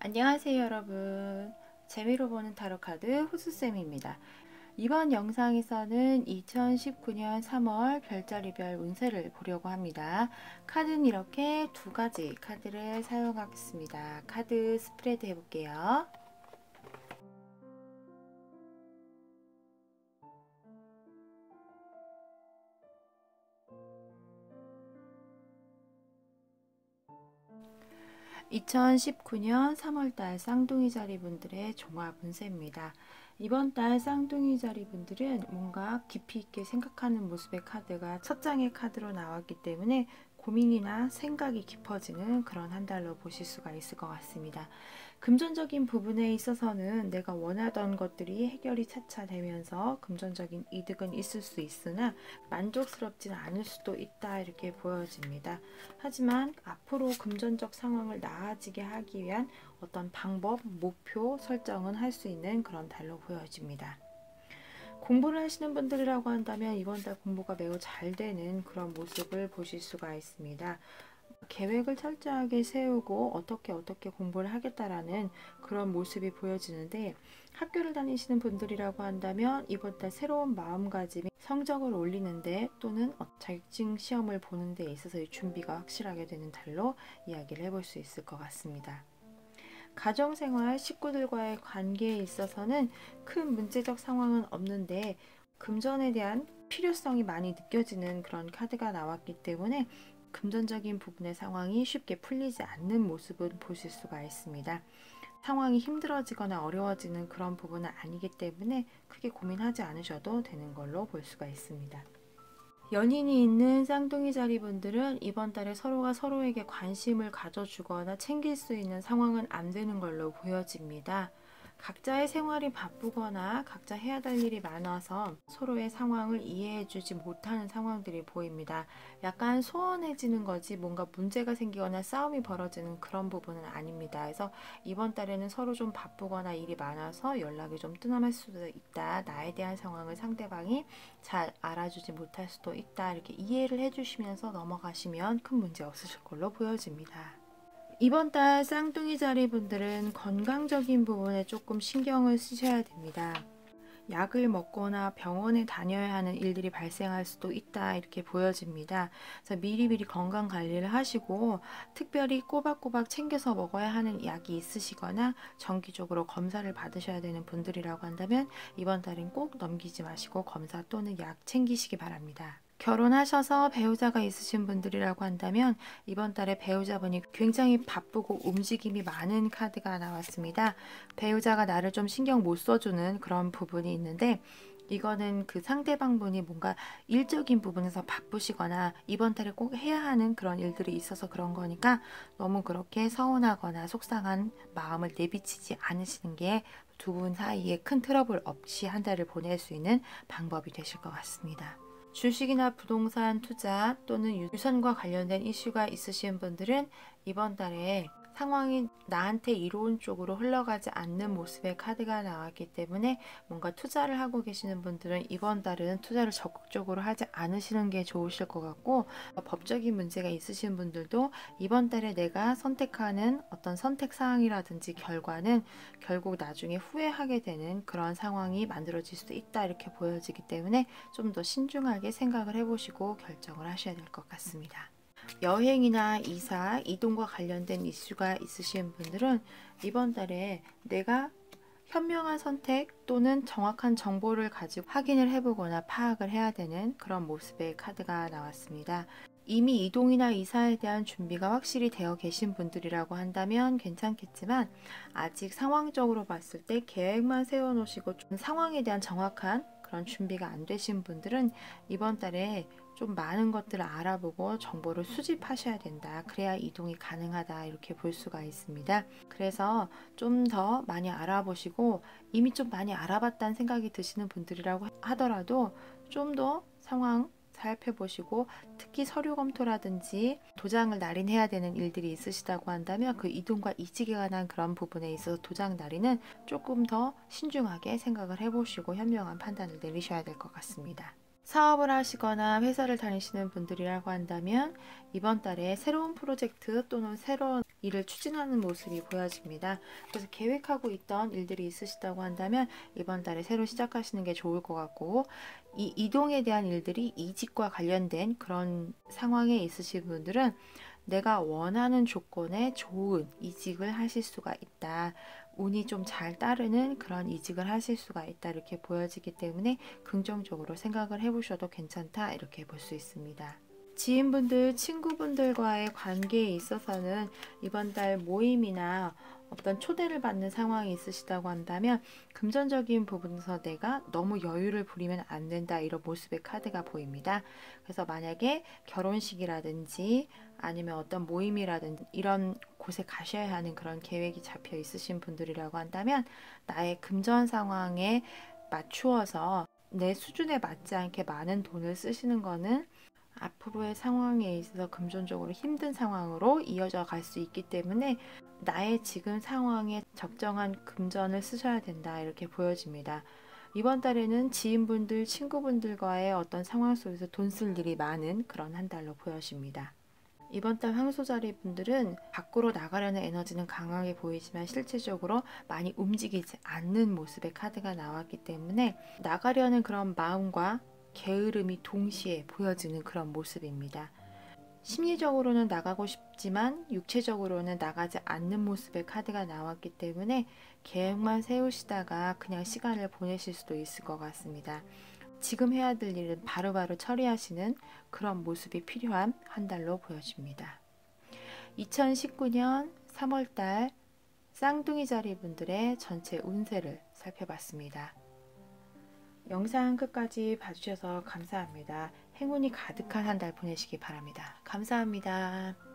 안녕하세요 여러분. 재미로 보는 타로카드 호수쌤입니다. 이번 영상에서는 2019년 3월 별자리별 운세를 보려고 합니다. 카드는 이렇게 두 가지 카드를 사용하겠습니다. 카드 스프레드 해볼게요 2019년 3월달 쌍둥이 자리 분들의 종합 운세입니다. 이번 달 쌍둥이 자리 분들은 뭔가 깊이 있게 생각하는 모습의 카드가 첫 장의 카드로 나왔기 때문에 고민이나 생각이 깊어지는 그런 한 달로 보실 수가 있을 것 같습니다. 금전적인 부분에 있어서는 내가 원하던 것들이 해결이 차차 되면서 금전적인 이득은 있을 수 있으나 만족스럽지는 않을 수도 있다 이렇게 보여집니다. 하지만 앞으로 금전적 상황을 나아지게 하기 위한 어떤 방법, 목표 설정은 할 수 있는 그런 달로 보여집니다. 공부를 하시는 분들이라고 한다면 이번 달 공부가 매우 잘 되는 그런 모습을 보실 수가 있습니다. 계획을 철저하게 세우고 어떻게 어떻게 공부를 하겠다라는 그런 모습이 보여지는데 학교를 다니시는 분들이라고 한다면 이번 달 새로운 마음가짐이 성적을 올리는데 또는 어, 자격증 시험을 보는 데 있어서 준비가 확실하게 되는 달로 이야기를 해볼 수 있을 것 같습니다. 가정생활, 식구들과의 관계에 있어서는 큰 문제적 상황은 없는데 금전에 대한 필요성이 많이 느껴지는 그런 카드가 나왔기 때문에 금전적인 부분의 상황이 쉽게 풀리지 않는 모습은 보실 수가 있습니다. 상황이 힘들어지거나 어려워지는 그런 부분은 아니기 때문에 크게 고민하지 않으셔도 되는 걸로 볼 수가 있습니다. 연인이 있는 쌍둥이 자리 분들은 이번 달에 서로가 서로에게 관심을 가져주거나 챙길 수 있는 상황은 안 되는 걸로 보여집니다. 각자의 생활이 바쁘거나 각자 해야 될 일이 많아서 서로의 상황을 이해해주지 못하는 상황들이 보입니다. 약간 소원해지는 거지 뭔가 문제가 생기거나 싸움이 벌어지는 그런 부분은 아닙니다. 그래서 이번 달에는 서로 좀 바쁘거나 일이 많아서 연락이 좀 뜸함할 수도 있다. 나에 대한 상황을 상대방이 잘 알아주지 못할 수도 있다. 이렇게 이해를 해주시면서 넘어가시면 큰 문제 없으실 걸로 보여집니다. 이번 달 쌍둥이 자리 분들은 건강적인 부분에 조금 신경을 쓰셔야 됩니다. 약을 먹거나 병원에 다녀야 하는 일들이 발생할 수도 있다 이렇게 보여집니다. 그래서 미리미리 건강 관리를 하시고 특별히 꼬박꼬박 챙겨서 먹어야 하는 약이 있으시거나 정기적으로 검사를 받으셔야 되는 분들이라고 한다면 이번 달엔 꼭 넘기지 마시고 검사 또는 약 챙기시기 바랍니다. 결혼하셔서 배우자가 있으신 분들이라고 한다면 이번 달에 배우자분이 굉장히 바쁘고 움직임이 많은 카드가 나왔습니다. 배우자가 나를 좀 신경 못 써주는 그런 부분이 있는데 이거는 그 상대방 분이 뭔가 일적인 부분에서 바쁘시거나 이번 달에 꼭 해야 하는 그런 일들이 있어서 그런 거니까 너무 그렇게 서운하거나 속상한 마음을 내비치지 않으시는 게 두 분 사이에 큰 트러블 없이 한 달을 보낼 수 있는 방법이 되실 것 같습니다. 주식이나 부동산 투자 또는 유산과 관련된 이슈가 있으신 분들은 이번 달에 상황이 나한테 이로운 쪽으로 흘러가지 않는 모습의 카드가 나왔기 때문에 뭔가 투자를 하고 계시는 분들은 이번 달은 투자를 적극적으로 하지 않으시는 게 좋으실 것 같고 법적인 문제가 있으신 분들도 이번 달에 내가 선택하는 어떤 선택 사항이라든지 결과는 결국 나중에 후회하게 되는 그런 상황이 만들어질 수도 있다 이렇게 보여지기 때문에 좀 더 신중하게 생각을 해보시고 결정을 하셔야 될 것 같습니다. 여행이나 이사, 이동과 관련된 이슈가 있으신 분들은 이번 달에 내가 현명한 선택 또는 정확한 정보를 가지고 확인을 해보거나 파악을 해야 되는 그런 모습의 카드가 나왔습니다. 이미 이동이나 이사에 대한 준비가 확실히 되어 계신 분들이라고 한다면 괜찮겠지만 아직 상황적으로 봤을 때 계획만 세워놓으시고 상황에 대한 정확한 그런 준비가 안 되신 분들은 이번 달에 좀 많은 것들을 알아보고 정보를 수집하셔야 된다. 그래야 이동이 가능하다. 이렇게 볼 수가 있습니다. 그래서 좀 더 많이 알아보시고 이미 좀 많이 알아봤다는 생각이 드시는 분들이라고 하더라도 좀 더 상황 살펴보시고 특히 서류 검토라든지 도장을 날인해야 되는 일들이 있으시다고 한다면 그 이동과 이직에 관한 그런 부분에 있어서 도장 날인은 조금 더 신중하게 생각을 해보시고 현명한 판단을 내리셔야 될 것 같습니다. 사업을 하시거나 회사를 다니시는 분들이라고 한다면 이번 달에 새로운 프로젝트 또는 새로운 일을 추진하는 모습이 보여집니다. 그래서 계획하고 있던 일들이 있으시다고 한다면 이번 달에 새로 시작하시는 게 좋을 것 같고 이 이동에 대한 일들이 이직과 관련된 그런 상황에 있으신 분들은 내가 원하는 조건에 좋은 이직을 하실 수가 있다. 운이 좀 잘 따르는 그런 이직을 하실 수가 있다. 이렇게 보여지기 때문에 긍정적으로 생각을 해보셔도 괜찮다. 이렇게 볼 수 있습니다. 지인분들, 친구분들과의 관계에 있어서는 이번 달 모임이나 어떤 초대를 받는 상황이 있으시다고 한다면 금전적인 부분에서 내가 너무 여유를 부리면 안 된다 이런 모습의 카드가 보입니다. 그래서 만약에 결혼식이라든지 아니면 어떤 모임이라든지 이런 곳에 가셔야 하는 그런 계획이 잡혀 있으신 분들이라고 한다면 나의 금전 상황에 맞추어서 내 수준에 맞지 않게 많은 돈을 쓰시는 거는 앞으로의 상황에 있어서 금전적으로 힘든 상황으로 이어져 갈 수 있기 때문에 나의 지금 상황에 적정한 금전을 쓰셔야 된다 이렇게 보여집니다. 이번 달에는 지인분들, 친구분들과의 어떤 상황 속에서 돈 쓸 일이 많은 그런 한 달로 보여집니다. 이번 달 황소자리 분들은 밖으로 나가려는 에너지는 강하게 보이지만 실제적으로 많이 움직이지 않는 모습의 카드가 나왔기 때문에 나가려는 그런 마음과 게으름이 동시에 보여지는 그런 모습입니다. 심리적으로는 나가고 싶지만 육체적으로는 나가지 않는 모습의 카드가 나왔기 때문에 계획만 세우시다가 그냥 시간을 보내실 수도 있을 것 같습니다. 지금 해야 될 일은 바로바로 처리하시는 그런 모습이 필요한 한 달로 보여집니다. 2019년 3월달 쌍둥이 자리 분들의 전체 운세를 살펴봤습니다. 영상 끝까지 봐주셔서 감사합니다. 행운이 가득한 한 달 보내시기 바랍니다. 감사합니다.